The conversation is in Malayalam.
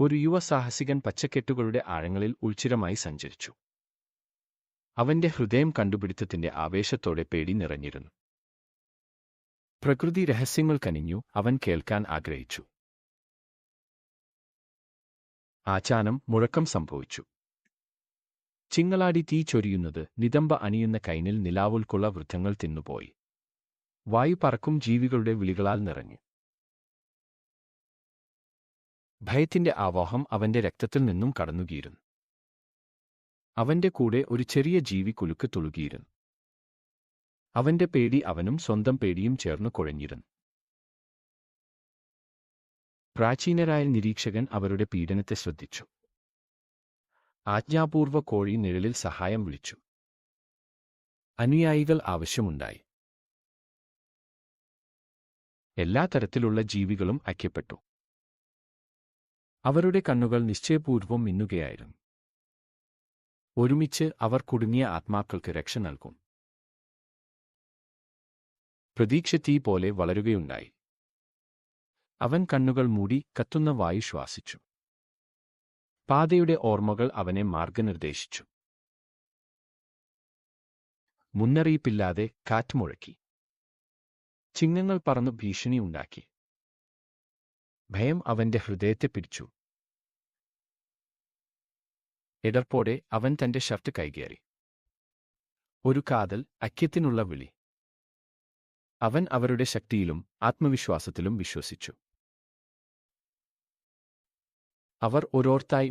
ഒരു യുവ സാഹസികൻ പച്ചക്കെട്ടുകളുടെ ആഴങ്ങളിൽ ഉൾച്ചിരമായി സഞ്ചരിച്ചു. അവന്റെ ഹൃദയം കണ്ടുപിടുത്തത്തിന്റെ ആവേശത്തോടെ പേടി നിറഞ്ഞിരുന്നു. പ്രകൃതി രഹസ്യങ്ങൾ കനിഞ്ഞു അവൻ കേൾക്കാൻ ആഗ്രഹിച്ചു. ആചാനം മുഴക്കം സംഭവിച്ചു. ചിങ്ങളാടി തീ ചൊരിയുന്നത് നിതമ്പ അണിയുന്ന കൈനിൽ നിലാവുൽക്കുള്ള വൃദ്ധങ്ങൾ തിന്നുപോയി. വായു പറക്കും ജീവികളുടെ വിളികളാൽ നിറഞ്ഞു. ഭയത്തിന്റെ ആവാഹം അവന്റെ രക്തത്തിൽ നിന്നും കടന്നുകീരുന്നു. അവന്റെ കൂടെ ഒരു ചെറിയ ജീവി കുലുക്ക് തുളുകിയിരുന്നു അവന്റെ പേടി അവനും സ്വന്തം പേടിയും ചേർന്ന് കുഴഞ്ഞിരുന്നു. പ്രാചീനരായ നിരീക്ഷകൻ അവരുടെ പീഡനത്തെ ശ്രദ്ധിച്ചു. ആജ്ഞാപൂർവ കോഴി നിഴലിൽ സഹായം വിളിച്ചു. അനുയായികൾ ആവശ്യമുണ്ടായി. എല്ലാ തരത്തിലുള്ള ജീവികളും ഐക്യപ്പെട്ടു. അവരുടെ കണ്ണുകൾ നിശ്ചയപൂർവം മിന്നുകയായിരുന്നു. ഒരുമിച്ച് അവർ കുടുങ്ങിയ ആത്മാക്കൾക്ക് രക്ഷ നൽകും. പ്രതീക്ഷ തീ പോലെ വളരുകയുണ്ടായി. അവൻ കണ്ണുകൾ മൂടി കത്തുന്ന വായു ശ്വാസിച്ചു. പാതയുടെ ഓർമ്മകൾ അവനെ മാർഗനിർദ്ദേശിച്ചു മുന്നറിയിപ്പില്ലാതെ കാറ്റ് മുഴക്കി. ചിഹ്നങ്ങൾ പറന്നു ഭീഷണി ഉണ്ടാക്കി. ഭയം അവന്റെ ഹൃദയത്തെ പിടിച്ചു. എടർപ്പോടെ അവൻ തന്റെ ഷർട്ട് കൈകേറി. ഒരു കാതൽ ഐക്യത്തിനുള്ള വിളി. അവൻ അവരുടെ ശക്തിയിലും ആത്മവിശ്വാസത്തിലും വിശ്വസിച്ചു. അവർ ഓരോർത്തായി